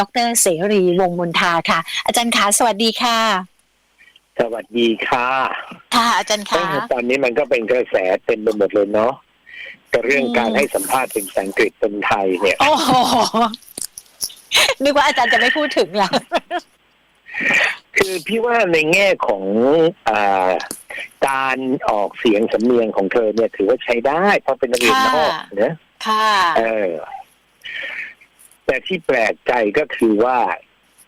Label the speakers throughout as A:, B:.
A: ดรเสรีวงศ์มนทาค่ะ อาจารย์ขาสวัสดีค่ะ
B: สวัสดีค่ะ
A: ค่ะ อาจารย์ขา
B: ตอนนี้มันก็เป็นกระแสเต็มไปหมดเลยเนาะกับเรื่อง
A: อืม
B: การให้สัมภาษณ์เป็นภาษาอังกฤษเป็นไทยเนี่ย
A: โอ้โหนึกว่าอาจารย์จะไม่พูดถึงล่ะ
B: คือพี่ว่าในแง่ของอาการออกเสียงสำเนียงของเธอเนี่ย ถือว่าใช้ได้ เพราะเป็นนักเรียนนอก
A: ค่ะ
B: เนะ
A: ค่ะ
B: เออ แต่ที่แปลกใจก็คือว่า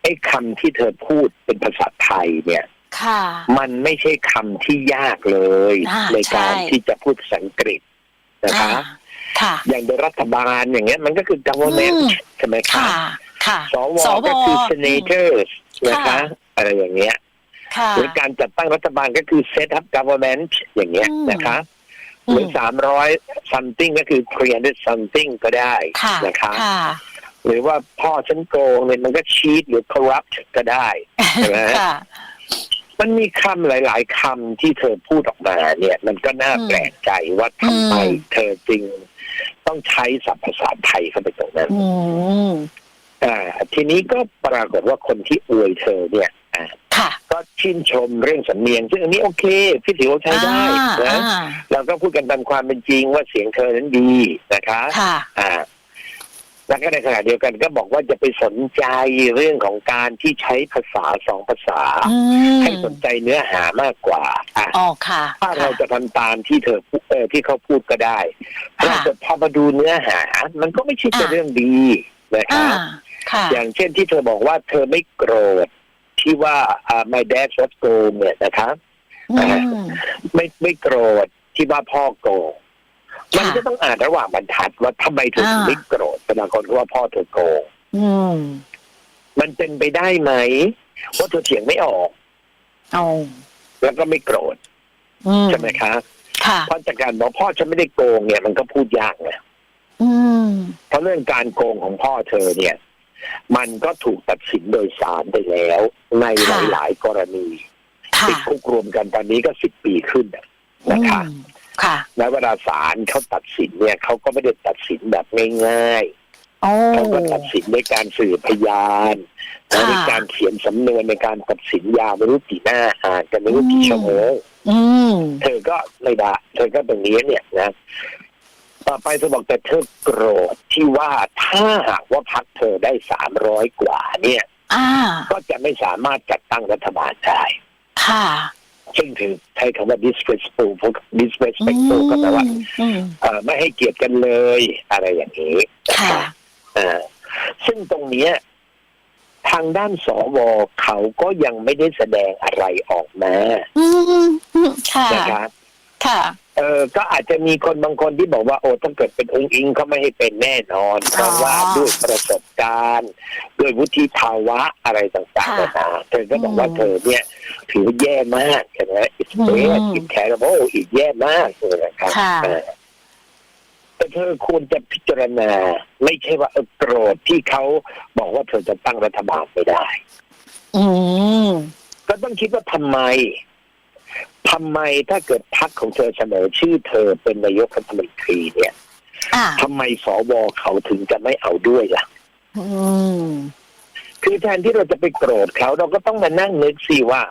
B: ไอ้คำที่เธอพูดเป็นภาษาไทยเนี่ย
A: ค่ะ
B: มันไม่ใช่คำที่ยากเลย
A: อ่า
B: ในการ
A: ใช่
B: ที่จะพูดภาษาอังกฤษนะคะ
A: อ่าค่ะ
B: อย่างโดยรัฐบาลอย่างเงี้ย มันก็คือ government
A: อืม
B: ใช่ไหมคะ
A: ค่ะค่ะ
B: สวก็คือ senators นะคะอะไรอย่างเงี้ย
A: ค่ะ
B: หรือการจัดตั้งรัฐบาลก็คือ set up government อย่างเงี้ย
A: อืม
B: นะคะหรือสามร้อย something ก็คือ300 something ก็ได้
A: ค่ะ
B: นะคะ
A: ค่ะ
B: หรือว่าพ่อฉันโกงเนี่ยมันก็ cheat หรือ corrupt ก็ได้ใช่ไหม
A: ค่ะ
B: มันมีคำหลาย ๆคำที่เธอพูดออกมาเนี่ย มันก็น่า
A: อืม
B: แปลกใจว่าทำไม
A: อืม
B: เธอจึงต้องใช้ศัพท์ภาษาไทยเข้าไปตรงนั้น
A: อืม
B: อ่า ทีนี้ก็ปรากฏว่าคนที่อวยเธอเนี่ยอ่า
A: ค่ะ
B: ก็ชื่นชมเรื่องสำเนียง ซึ่งอันนี้โอเค พี่ถือว่าใช้ได้
A: อ่า
B: นะ
A: อ่า
B: เราก็พูดกันตามความเป็นจริงว่าเสียงเธอนั้นดีนะคะ
A: ค่ะ
B: อ่า แล้วก็ในขณะเดียวกันก็บอกว่าจะไปสนใจเรื่องของการที่ใช้ภาษาสองภาษา
A: อืม
B: ให้สนใจเนื้อหามากกว่าอะ
A: อ๋อค่ะ
B: ถ้าเราจะทำตามที่เธอพูดเออที่เขาพูดก็ได้
A: ค่ะ
B: เราจะพอมาดูเนื้อหา มันก็ไม่ใช่เป็น
A: อะ
B: เรื่องดีนะคะ
A: อ่าค่ะ
B: อย่างเช่นที่เธอบอกว่าเธอไม่โกรธที่ว่าอ่า my dad was g o เนี่ยนะคะ
A: อืม
B: ไม่ไม่โกรธที่ว่าพ่อโกง
A: ค่ะ
B: มันก็ต้องอ่านระหว่างบรรทัดว่าทำไมเธอถึง
A: อ่า
B: ไม่โกรธแต่บางคนก็ว่าพ่อเธอโกง
A: อืม
B: มันเป็นไปได้ไหมว่าเธอเถียงไม่ออก
A: เอา
B: แล้วก็ไม่โกรธ
A: อืม
B: ใช่ไหมคะ
A: ค่ะ
B: เพราะจากการบอกพ่อฉันไม่ได้โกงเนี่ย มันก็พูดยากไง
A: อืม
B: เพราะเรื่องการโกงของพ่อเธอเนี่ย มันก็ถูกตัดสินโดยศาลไปแล้ว ใน
A: ค่ะ
B: หลาย ๆ กรณี
A: ค่ะ
B: ติดคุกรวมกันตอนนี้ก็สิบปีขึ้นน่ะนะคะ
A: อืม ค่ะ
B: และเวลาศาลเขาตัดสินเนี่ยเขาก็ไม่ได้ตัดสินแบบง่าย
A: โอ้
B: ๆเขาก็ตัดสินด้วยการสืบพยาน
A: ค่ะ
B: ในการเขียนสำนวนในการตัดสินยาวไม่รู้กี่หน้าอ่านกันไม่รู้กี่ชั่วโมง
A: อืม
B: เธอก็ไม่ได้เธอก็ตรงนี้เนี่ยนะต่อไปเธอบอกแต่เธอโกรธที่ว่าถ้าหากว่าพักเธอได้สามร้อยกว่าเนี่ย
A: อ่า
B: ก็จะไม่สามารถจัดตั้งรัฐบาลได้
A: ค่ะ
B: ซึ่งถือใช้คำว่า disrespectful พวก disrespectful ก็แปลว่า
A: อืม
B: เอ่อไม่ให้เกียรติกันเลยอะไรอย่างนี้นะ
A: ค่ะ
B: คะอ่าซึ่งตรงเนี้ยทางด้านสวเขาก็ยังไม่ได้แสดงอะไรออกมา
A: อืมค่ะ
B: นะคะ
A: ค่ะ
B: เออก็อาจจะมีคนบางคนที่บอกว่าโอ้ถ้าเกิดเป็นองค์อิงเขาไม่ให้เป็นแน่นอน เพราะว่าด้วยประสบการณ์ ด้วยวุฒิภาวะอะไรต่างๆ
A: ค่ะ
B: นานาเธอก็บอกว่า
A: อืม
B: เธอเนี่ย ถือว่าแย่มากใช่ไหมอิส
A: อืม
B: เวสอินแคร์โอ้อีกแย่มากเลยนะครับ
A: ค่ะ
B: เออแต่เธอควรจะพิจารณา ไม่ใช่ว่าเออโกรธที่เขาบอกว่าเธอจะตั้งรัฐบาลไม่ได้
A: อืม
B: ก็ต้องคิดว่าทำไมทำไมถ้าเกิดพรรคของเธอเสนอชื่อเธอเป็นนายกรัฐมนตรีเนี่ย
A: อ่า
B: ทำไมสวเขาถึงจะไม่เอาด้วยล่ะ
A: อืม
B: คือแทนที่เราจะไปโกรธเขาเราก็ต้องมานั่งนึกสิว่า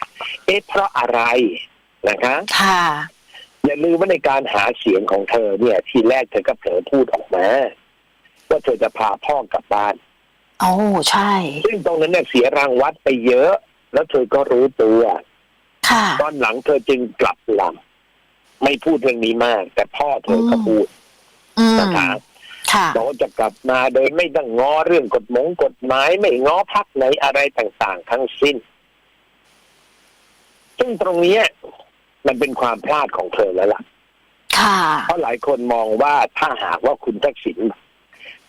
B: เอ๊ะเพราะอะไรนะคะ
A: ค่ะ
B: อย่าลืมว่าในการหาเสียงของเธอเนี่ย ทีแรกเธอก็เผลอพูดออกมาว่าเธอจะพาพ่อกลับบ้าน
A: โอ้ใช่
B: ซึ่งตรงนั้นเนี่ยเสียรางวัดไปเยอะ แล้วเธอก็รู้ตัว
A: ค่ะ
B: ตอนหลังเธอจึงกลับลำไม่พูดเรื่องนี้มาก แต่พ่อเธอก็พูด
A: อืม
B: นะคะ
A: ค่ะ
B: บอกว่าจะกลับมาโดยไม่ต้องง้อเรื่องกฎหมงกฎหมายไม่ง้อพักไหนอะไรต่าง ๆ ทั้งสิ้น ซึ่งตรงเนี้ยมันเป็นความพลาดของเธอแล้วล่ะ
A: ค่ะ
B: เพราะหลายคนมองว่าถ้าหากว่าคุณทักษิณ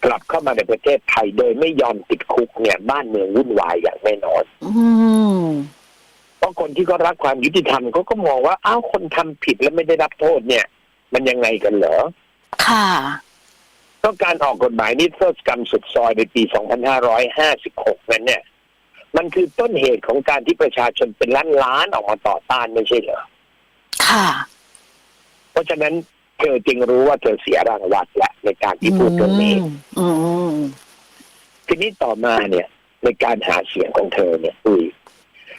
B: กลับเข้ามาในประเทศไทยโดยไม่ยอมติดคุกเนี่ย บ้านเมืองวุ่นวายอย่างแน่นอน
A: อืม
B: เพราะคนที่เขารักความยุติธรรมเขาก็มองว่าอ้าวคนทำผิดแล้วไม่ได้รับโทษเนี่ย มันยังไงกันเหรอ
A: ค่ะ
B: ก็การออกกฎหมายนิรโทษกรรมสุดซอยในปี 2556 นั้นเนี่ย มันคือต้นเหตุของการที่ประชาชนเป็นล้านล้านๆออกมาต่อต้านไม่ใช่เหรอ
A: ค่ะ
B: เพราะฉะนั้นเธอจึงรู้ว่าเธอเสียรางวัลและในการที่พูดเรื่องนี้
A: อืม
B: ทีนี้ต่อมาเนี่ย ในการหาเสียงของเธอเนี่ยอุ้ย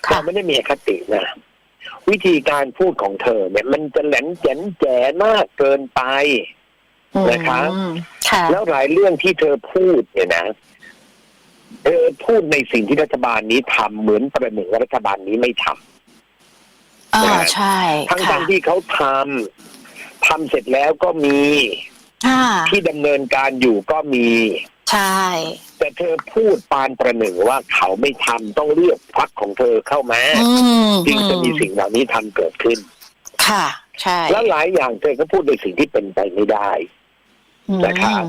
A: ค่ะ
B: เราไม่ได้มีอคตินะวิธีการพูดของเธอเนี่ย มันจะแหลมแจ๋นแจ๋มากเกินไป นะครับ
A: อืมค่ะ
B: แล้วหลายเรื่องที่เธอพูดเนี่ยนะเธอพูดในสิ่งที่รัฐบาลนี้ทำเหมือนประหนึ่งว่ารัฐบาลนี้ไม่ทำ
A: อ่า
B: นะ
A: ใช่
B: ทั้ง
A: ค่ะ
B: ทั้งที่เขาทำทำเสร็จแล้วก็มี
A: อ่า
B: ที่ดำเนินการอยู่ก็มี
A: ใช่
B: แต่เธอพูดปานประหนึ่งว่าเขาไม่ทำต้องเลือกพรรคของเธอเข้ามา
A: อืม
B: จึงจะมีสิ่งเหล่านี้ทำเกิดขึ้น
A: ค่ะ ใช่
B: แล้วหลายอย่างเธอก็พูดในสิ่งที่เป็นไปไม่ได้
A: อืม
B: นะครับ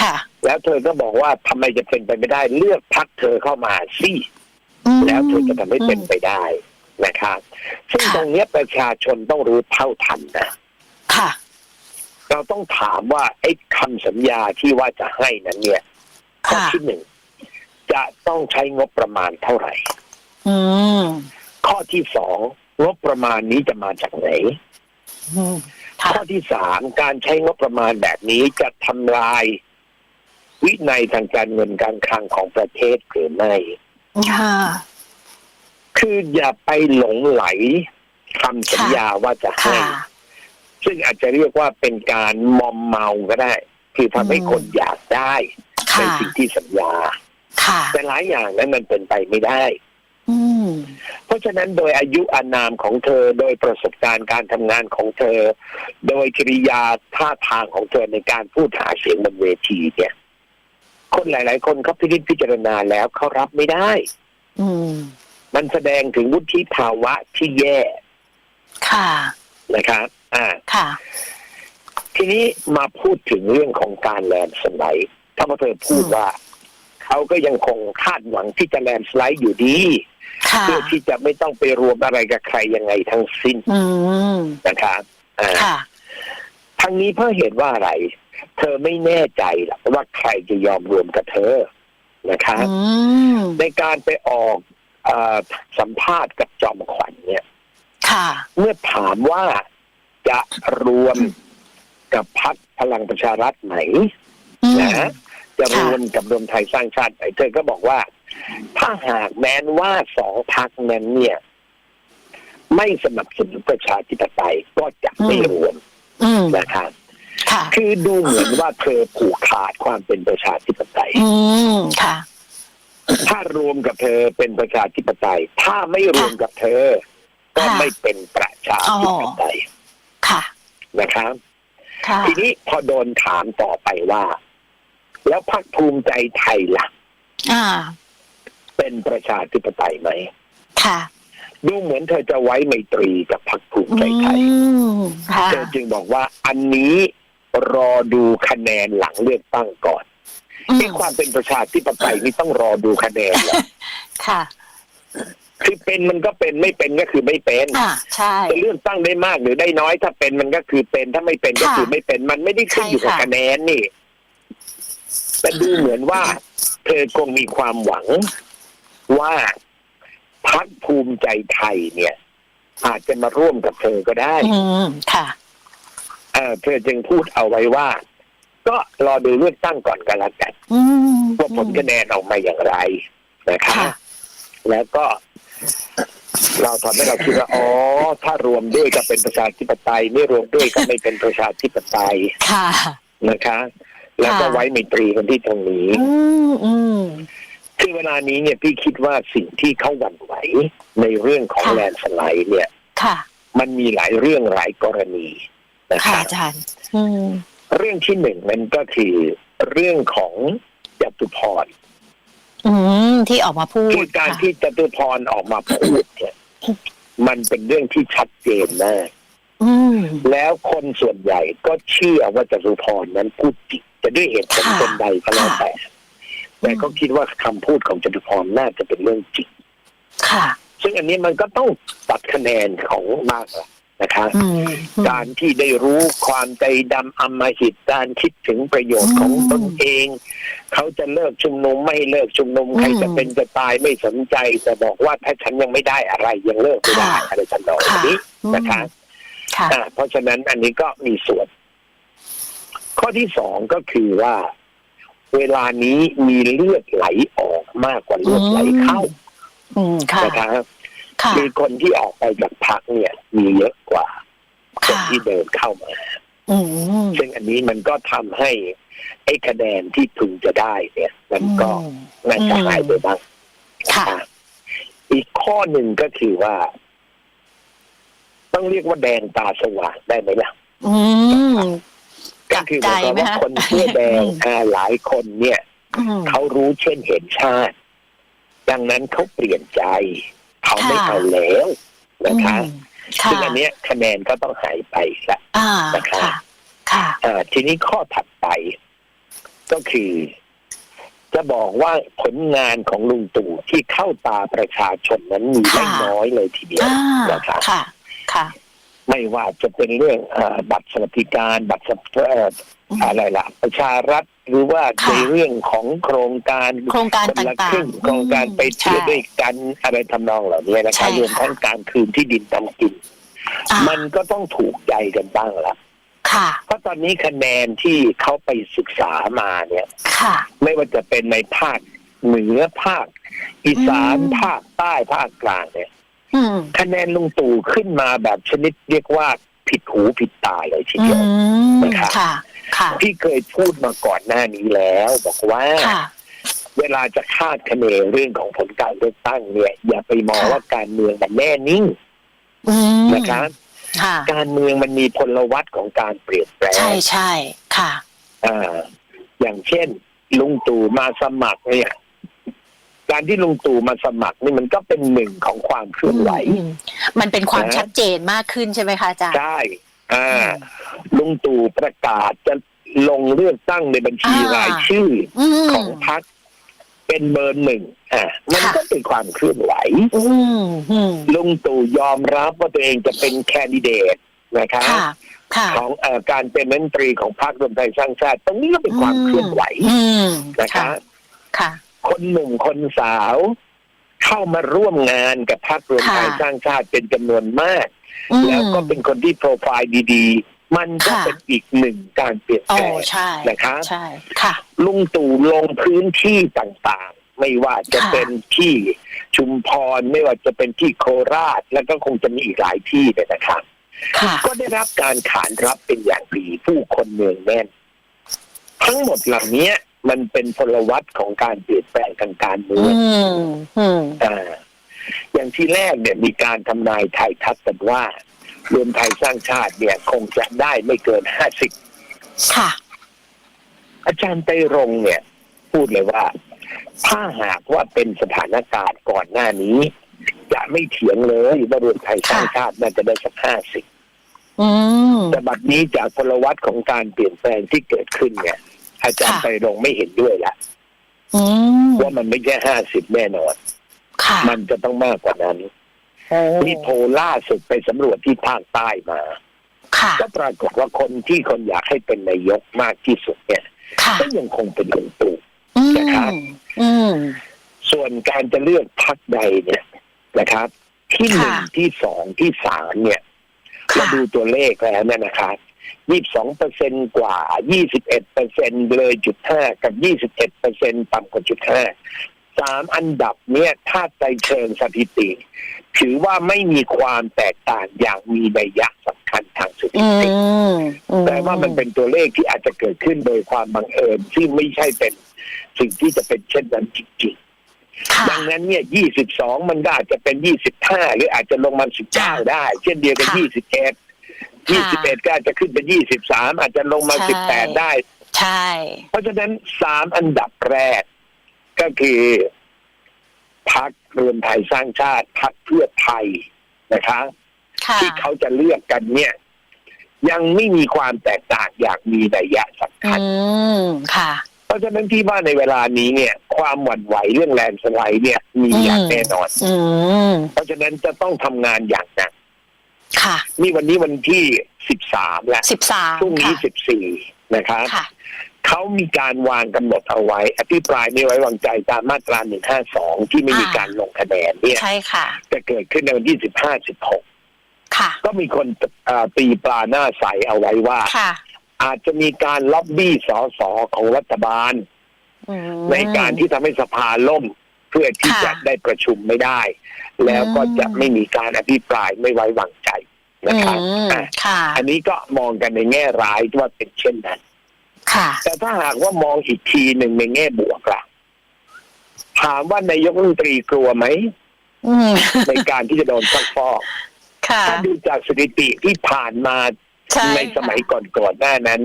A: ค่ะ
B: แล้วเธอก็บอกว่าทำไมจะเป็นไปไม่ได้ เลือกพรรคเธอเข้ามาสิ
A: อืม
B: แล้วเธอจะทำให้เป็นไปได้นะครับ ซึ่ง
A: ค่ะ
B: ตรงเนี้ยประชาชนต้องรู้เท่าทันนะ
A: ค่ะ
B: เราต้องถามว่าไอ้คำสัญญาที่ว่าจะให้นั้นเนี่ยข้อ
A: ค่ะ
B: ที่หนึ่งจะต้องใช้งบประมาณเท่าไหร่
A: อืม
B: ข้อที่สองงบประมาณนี้จะมาจากไหน
A: อืมค่ะ
B: ข้อที่สามการใช้งบประมาณแบบนี้จะทำลาย วินัยทางการเงินการคลังของประเทศหรือไม่
A: ค่ะ
B: คืออย่าไปหลงไหลคำสัญญาว่าจะให้
A: ค่ะ
B: ซึ่งอาจจะเรียกว่าเป็นการมอมเมาก็ได้ คือทำให้
A: อืม
B: คนอยากได้ใน
A: ค่ะ
B: สิ่งที่สัญญา
A: ค่ะ
B: แต่หลายอย่างนั้นมันเป็นไปไม่ได้
A: อืม
B: เพราะฉะนั้นโดยอายุอานามของเธอโดยประสบการณ์การทำงานของเธอ โดยกิริยาท่าทางของเธอในการพูดหาเสียงบนเวทีเนี่ย คนหลาย ๆ คนเขาพิจพิจารณาแล้วเขารับไม่ได้
A: อืม
B: มันแสดงถึงวุฒิภาวะที่แย่
A: ค่ะ
B: นะครับ อ่า
A: ค่ะ
B: ทีนี้มาพูดถึงเรื่องของการแลนด์สไลด์ถ้ามาเธอพูดว่า เขาก็ยังคงคาดหวังที่จะแลนด์สไลด์อยู่ดี
A: ค่ะ
B: เพื่อที่จะไม่ต้องไปรวมอะไรกับใครยังไงทั้งสิ้น
A: อืม
B: นะครับอ่า
A: ค่ะ
B: ทั้งนี้เพราะเหตุว่าอะไร เธอไม่แน่ใจหรอกว่าใครจะยอมรวมกับเธอนะครับ
A: อืม
B: ในการไปออกเออสัมภาษณ์กับจอมขวัญเนี่ย
A: ค่ะ
B: เมื่อถามว่าจะรวมกับพักพลังประชารัฐไหน
A: อืม
B: นะจะรวมกับรวมไทยสร้างชาติไหนเธอก็บอกว่า ถ้าหากแม้นว่าสองพักนั้นเนี่ย ไม่สนับสนุนประชาธิปไตยก็จะไม่รวม
A: อืม
B: นะครับ
A: ค่ะ
B: คือดูเหมือนว่าเธอผูกขาดความเป็นประชาธิปไตย
A: อืมค่ะ
B: ถ้ารวมกับเธอเป็นประชาธิปไตย ถ้าไม่รวมกับเธอ ก็
A: ค่ะ
B: ไม่เป็นประชาธิปไตย
A: ค่ะ
B: นะครับ
A: ค่ะ
B: ทีนี้พอโดนถามต่อไปว่า แล้วพรรคภูมิใจไทยล่ะ
A: อ่า
B: เป็นประชาธิปไตยไหม
A: ค่ะ
B: ดูเหมือนเธอจะไว้ไมตรีกับพรรคภูมิใจไทย
A: อืมค่ะ
B: เธอจึงบอกว่าอันนี้รอดูคะแนนหลังเลือกตั้งก่อน
A: อืม
B: ที่ความเป็นประชาธิปไตยนี่ต้องรอดูคะแนนเหรอ
A: ค่ะ
B: คือเป็นมันก็เป็นไม่เป็นก็คือไม่เป็น
A: อ่าใช่
B: จะเลือกตั้งได้มากหรือได้น้อย ถ้าเป็นมันก็คือเป็นถ้าไม่เป็นก็คือไม่เป็น มันไม่ได้ขึ้นอยู่กับ
A: ใช่ค่ะ
B: คะแนนนี่แต่ดูเหมือนว่า เธอคงมีความหวัง ว่าพักภูมิใจไทยเนี่ย อาจจะมาร่วมกับเธอก็ได้
A: อืมค่ะ
B: เออเธอจึงพูดเอาไว้ว่า ก็รอดูเลือกตั้งก่อนกันละกัน
A: อืม
B: ว่าผลคะแนนออกมาอย่างไรนะคะ
A: ค่ะ
B: แล้วก็ เราทำให้เราคิดว่าอ๋อถ้ารวมด้วยก็เป็นประชาธิปไตย ไม่รวมด้วยก็ไม่เป็นประชาธิปไตย
A: ค่ะ
B: นะคะ แล้วก็
A: ค่ะ
B: ไว้ไมตรีกันที่ตรงนี้
A: อืมอืม
B: คือเวลานี้เนี่ยพี่คิดว่าสิ่งที่เขาหวั่นไหวในเรื่องของ
A: ค่ะ
B: แลนด์สไลด์เนี่ย
A: ค่ะ
B: มันมีหลายเรื่องหลายกรณีนะ
A: ค่ะ
B: คะ
A: อาจารย์อืม
B: เรื่องที่หนึ่งนั้นก็คือเรื่องของจตุพร
A: อืมที่ออกมาพูด
B: คือการ
A: ค่ะ
B: ที่จตุพรออกมาพูดเนี่ยมันเป็นเรื่องที่ชัดเจนมาก
A: อืม
B: แล้วคนส่วนใหญ่ก็เชื่อว่าจตุพรนั้นพูดจริงจะด้วยเหตุผล
A: ค่ะ
B: คนใดก็แล้วแต่ แต่
A: อืม
B: ก็คิดว่าคำพูดของจตุพรน่าจะเป็นเรื่องจริง
A: ค่ะ
B: ซึ่งอันนี้มันก็ต้องตัดคะแนนของมากละนะคะ
A: อืม
B: การที่ได้รู้ความใจดำอำมหิตการคิดถึงประโยชน์ของ
A: อืม
B: ตนเอง เขาจะเลิกชุมนุมไม่เลิกชุมนุม
A: อืม
B: ใครจะเป็นจะตายไม่สนใจ แต่บอกว่าถ้าฉันยังไม่ได้อะไรยังเลิกไม่ได้
A: ค่ะ
B: อะไรทำนอง
A: ค่ะ
B: นี้
A: อืม
B: นะคะ
A: ค่ะ
B: อ่าเพราะฉะนั้นอันนี้ก็มีส่วน ข้อที่สองก็คือว่า เวลานี้มีเลือดไหลออกมากกว่าเลือดไหลเข้า
A: อืมค่ะ
B: นะครับ
A: ค่ะ
B: มีคนที่ออกไปจากพักเนี่ย มีเยอะกว่าคน
A: ค่ะ
B: ที่เดินเข้ามา
A: อืม
B: ซึ่งอันนี้มันก็ทำให้ไอ้คะแนนที่พึงจะได้เนี่ย มันก็
A: อืม
B: น่าจะหายไปบ้าง
A: ค่ะ
B: นะครับอีกข้อหนึ่งก็คือว่า ต้องเรียกว่าแดงตาสว่างได้ไหมล่ะ
A: อืม
B: ก็คือหมายความ
A: กลับใจไหม
B: ว่า
A: คะ
B: คนเสื้อแดง
A: อืม
B: อ่าหลายคนเนี่ย
A: อืม
B: เขารู้เช่นเห็นชาติ ดังนั้นเขาเปลี่ยนใจ เขาไม่
A: ค่ะ
B: เอาแล้วนะคะ
A: อืมค่ะ
B: ซึ่งอันเนี้ยคะแนนก็ต้องหายไปละ
A: อ่า
B: นะครับ
A: ค่ะค่ะ
B: อ่าทีนี้ข้อถัดไป ก็คือ จะบอกว่าผลงานของลุงตู่ที่เข้าตาประชาชนนั้นมีไม่
A: ค่ะ
B: น้อยเลยทีเดียว
A: อ่า
B: นะครับ
A: ค่ะค่ะ
B: ไม่ว่าจะเป็นเรื่องอาบัตรสวัสดิการ บัตรสวัสเอ่ออะไรล่ะ ประชารัฐหรือว่า
A: ค่ะ
B: ในเรื่องของโครงการ
A: โครงการ
B: คน
A: ต
B: ละ่าค
A: ง
B: รึ่ง
A: ๆ
B: โครงการไปเที่ยวด้วยกันอะไรทำนองเหล่านี้นะ
A: ใช่
B: คะ
A: ค่ะ
B: รวมทั้งการคืนที่ดินทำกิน
A: อ่า
B: มันก็ต้องถูกใจกันบ้างละ
A: ค่ะ
B: เพราะตอนนี้คะแนนที่เขาไปศึกษามาเนี่ย
A: ค่ะ
B: ไม่ว่าจะเป็นในภาคเหนือภาค อีสาน
A: อืม
B: ภาคใต้ภาคกลางเนี่ย
A: อืม
B: คะแนนลุงตู่ขึ้นมาแบบชนิดเรียกว่าผิดหูผิดตาเลยที
A: อื
B: เดียว
A: ม
B: นะครับ
A: ค่ะค่ะ
B: ที่เคยพูดมาก่อนหน้านี้แล้ว บอกว่า
A: ค่ะ
B: เวลาจะคาดคะเนเรื่องของผลการเลือกตั้งเนี่ย อย่าไปมอง
A: ค่ะ
B: ว่าการเมืองมันแน่นิ่ง
A: อืม
B: นะครับ
A: ค่ะ
B: การเมืองมันมีพลวัตของการเปลี่ยนแปลง
A: ใช่ใช่ค่ะ
B: อ่าอย่างเช่น ลุงตู่มาสมัครเนี่ย การที่ลุงตู่มาสมัครนี่มันก็เป็นหนึ่งของความเคลื่อนไหว
A: อืมมันเป็นความ
B: นะ
A: ชัดเจนมากขึ้นใช่ไหมคะอาจารย์
B: ใช่อ่า
A: อืม
B: ลุงตู่ประกาศจะลงเลือกตั้งในบัญชี
A: อ่าร
B: รายชื่อ
A: อืม
B: ของพรรคเป็นเบอร์หนึ่งอ่ามัน
A: ค่ะ
B: ก็เป็นความเคลื่อนไหว
A: อืมอืม
B: ลุงตู่ยอมรับว่าตัวเองจะเป็นแคนดิเดตนะคะ
A: ค่ะค่ะ
B: ของเออการเป็นนันตรีของพรรครวมไทยสร้างชาติ ตรงนี้ก็เป็นความเคลื่อนไหว
A: อืม
B: นะคะ
A: ค่ะ
B: คนหนุ่มคนสาว เข้ามาร่วมงานกับพรรครวมไทย
A: ค่ะ
B: สร้างชาติเป็นจำนวนมาก
A: อืม
B: แล้วก็เป็นคนที่โปรไฟล์ดีๆ มันก็
A: ค่ะ
B: เป็นอีกหนึ่งการเปลี่ยน
A: โอ้
B: แปลง
A: ใช่
B: นะครับ
A: ใช่ค่ะ
B: ลุงตู่ลงพื้นที่ต่างๆ ไม่ว่าจะ
A: ค่ะ
B: เป็นที่ชุมพรไม่ว่าจะเป็นที่โคราช แล้วก็คงจะมีอีกหลายที่เลยนะครับ
A: ค่ะ
B: ก็ได้รับการขานรับเป็นอย่างดีผู้คนเนืองแน่น ทั้งหมดเหล่านี้ มันเป็นพลวัตของการเปลี่ยนแปลงทางการเมื
A: อื
B: อง
A: มอืม
B: อ่าอย่างที่แรกเนี่ยมีการทำนายไทยทัศน์กันว่ารวมไทยสร้างชาติเนี่ยคงจะได้ไม่เกินห้าสิบ
A: ค่ะ
B: อาจารย์ไตรรงค์เนี่ย พูดเลยว่า ถ้าหากว่าเป็นสถานการณ์ก่อนหน้านี้ จะไม่เถียงเลยว่ารวมไทยสร้างชาติน่าจะได้สักห้าสิบ
A: อืม
B: แต่บัดนี้จากพลวัตของการเปลี่ยนแปลงที่เกิดขึ้นเนี่ย อาจารย์
A: ค่ะ
B: ไตรรงค์ไม่เห็นด้วยละ
A: อืม
B: ว่ามันไม่ใช่ห้าสิบแน่นอน
A: ค่ะ
B: มันจะต้องมากกว่านั้น
A: โอ้
B: นี่โพลล่าสุดไปสำรวจที่ภาคใต้มา
A: ค่ะ
B: ก็ปรากฏว่าคนที่คนอยากให้เป็นนายกมากที่สุดเนี่ย
A: ค่ะ
B: ก็ยังคงเป็นลุงตู่
A: อืม
B: นะครับ
A: อืม
B: ส่วนการจะเลือกพักใดเนี่ยนะครับ ที่หนึ่ง
A: ค่ะ
B: ที่สองที่สามเนี่ยเรา
A: ค่ะ
B: ดูตัวเลขแล้วเนี่ยนะครับ ยี่สองเปอร์เซ็นกว่ายี่สิบเอ็ดเปอร์เซ็นเลยจุดห้ากับยี่สิบเอ็ดเปอร์เซ็นต่ำกว่าจุดห้าสามอันดับเนี่ยถ้าใจเชิงสถิติ ถือว่าไม่มีความแตกต่างอย่างมีนัยยะสำคัญทางสถิ
A: อื
B: ติ
A: มอืม
B: แต่ว่ามันเป็นตัวเลขที่อาจจะเกิดขึ้นโดยความบังเอิญซึ่งไม่ใช่เป็นสิ่งที่จะเป็นเช่นนั้นจริง
A: ค่ะ
B: ๆดังนั้นเนี่ย 22 มันก็อาจจะเป็น 25 หรืออาจจะลงมา 19 ได้ เช่นเดียวกั น
A: ค่ะ
B: 21 21ก็อาจจะขึ้นเป็น23อาจจะลงมา
A: ใช่
B: 18ได้
A: ใช่
B: เพราะฉะนั้น3อันดับแรก ก็คือพักรวมไทยสร้างชาติพักเพื่อไทยนะคะ
A: ค่ะ
B: ที่เขาจะเลือกกันเนี่ย ยังไม่มีความแตกต่างอย่างมีนัยยะสำคัญ
A: อืมค่ะ
B: เพราะฉะนั้นที่ว่าในเวลานี้เนี่ย ความหวั่นไหวเรื่องแลนด์สไลด์เนี่ย มีอย่างแน่นอน
A: อืม
B: เพราะฉะนั้นจะต้องทำงานอย่างหนัก
A: ค่ะ
B: นี่วันนี้วันที่13แล้ว
A: สิบสาม
B: พรุ่งนี้
A: ค่ะ
B: 14นะครับ
A: ค่ะ
B: เขามีการวางกำหนดเอาไว้ อภิปรายไม่ไว้วางใจตามมาตรา152ที่ไม่มี
A: อ่า
B: การลงคะแนนเนี่ย
A: ใช่ค่ะ
B: จะเกิดขึ้นในวันที่15 16
A: ค่ะ
B: ก็มีคนเอ่อตีปลาหน้าใสเอาไว้ว่า
A: ค่ะ
B: อาจจะมีการล็อบบี้สอสอของรัฐบาล
A: อืม
B: ในการที่ทำให้สภาล่ม เพื่อที่
A: ค่ะ
B: จะได้ประชุมไม่ได้ แล้วก็จะไม่มีการอภิปรายไม่ไว้วางใจนะครับ
A: อืม
B: อะ
A: ค่ะ
B: อันนี้ก็มองกันในแง่ร้ายว่าเป็นเช่นนั้น
A: ค่ะ
B: แต่ถ้าหากว่ามองอีกทีหนึ่งในแง่บวกล่ะถามว่านายกรัฐมนตรีกลัวไหม
A: อืม
B: ในการที่จะโดนซักฟอก
A: ค่ะ
B: ถ้าดูจากสถิติที่ผ่านมา
A: ใช่
B: ในสมัยก่อนๆหน้านั้น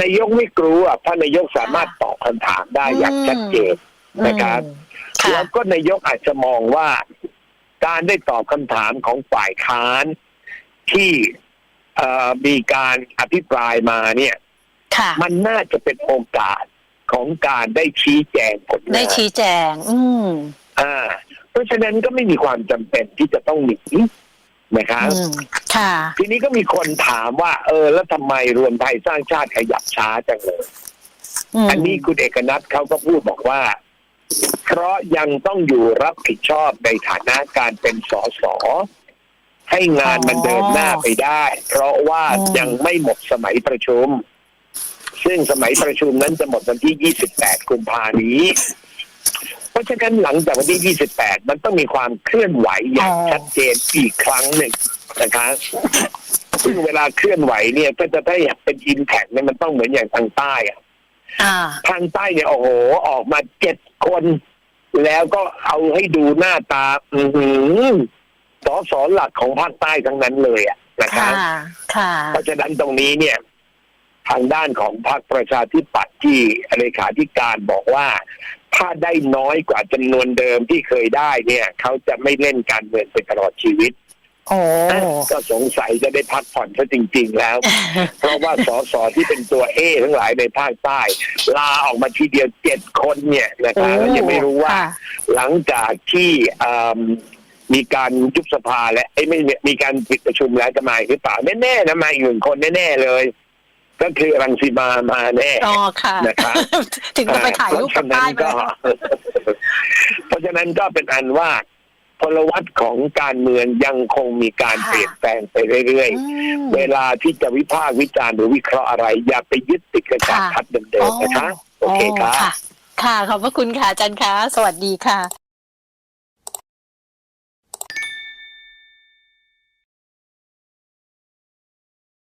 B: นายกไม่กลัวเพราะนายกสามารถตอบคำถามได้อย่างชัดเจนนะครับ
A: อืมค่ะ
B: แล้วก็นายกอาจจะมองว่า การได้ตอบคำถามของฝ่ายค้านที่เอ่อมีการอภิปรายมาเนี่ย
A: ค่ะ
B: มันน่าจะเป็นโอกาสของการได้ชี้แจงผลงาน
A: ได้ชี้แจง อืม
B: อ่า เพราะฉะนั้นก็ไม่มีความจำเป็นที่จะต้องหนีนะครับ
A: อืมค่ะ
B: ทีนี้ก็มีคนถามว่า เออ แล้วทำไมรวมไทยสร้างชาติขยับช้าจังเลย
A: ม
B: อันนี้คุณเอกนัทเขาก็พูดบอกว่า เพราะยังต้องอยู่รับผิดชอบในฐานะการเป็นสสให้งานมันเดินหน้าไปได้ เพราะว่ายังไม่หมดสมัยประชุม ซึ่งสมัยประชุมนั้นจะหมดวันที่ 28 กุมภานี้ เพราะฉะนั้นหลังจากวันที่ 28 มันต้องมีความเคลื่อนไหวอย่างชัดเจนอีกครั้งหนึ่งนะคะซึ่งเวลาเคลื่อนไหวเนี่ย ก็จะได้เป็นอินแพกเนี่ยมันต้องเหมือนอย่างทางใต้อะ
A: อ่า
B: ทางใต้เนี่ยโอ้โห ออกมาเจ็ด คน แล้วก็เอาให้ดูหน้าตา อือหือสอสอหลักของภาคใต้ทั้งนั้นเลยอะนะครั
A: ค่ะ
B: บ
A: ค่ะ
B: เพราะฉะนั้นตรงนี้เนี่ย ทางด้านของพรรคประชาธิปัตย์ที่เลขาธิการบอกว่า ถ้าได้น้อยกว่าจำนวนเดิมที่เคยได้เนี่ย เขาจะไม่เล่นการเมืองไปตลอดชีวิต
A: โอ้
B: ก็สงสัยจะได้พักผ่อนซะจริง ๆ แล้ว เพราะว่าสสที่เป็นตัวเอทั้งหลายในภาคใต้ ลาออกมาทีเดียวเจ็ดคนเนี่ยนะครับแล้วยังไม่รู้ว่า
A: ค่ะ
B: หลังจากที่เอิ่มมีการยุบสภาและไอ้ยไม่มีการปิดประชุมแล้วจะมาอีกหรือเปล่าแน่ๆนะมาอีกหนึ่งคนแน่ๆเลย ก็คือรังสีมามาแน่
A: อ๋อค่ะ
B: นะครับ
A: ถึงจะไปถ่ายรูปกับป้ายมา
B: ก็
A: แล้ว
B: เพราะฉะนั้นก็เป็นอันว่า พลวัตของการเมืองยังคงมีการ
A: ค่ะ
B: เปลี่ยนแปลงไปเรื่อย
A: อืม
B: ๆเวลาที่จะวิพากษ์วิจารณ์หรือวิเคราะห์อะไร อย่าไปยึดติดกับการ
A: ค่ะ
B: ทัดเดิมๆนะคะ โอเคครับ
A: ค่ะ ค่ะ ขอบพระคุณค่ะอาจารย์คะ สวัสดีค่ะ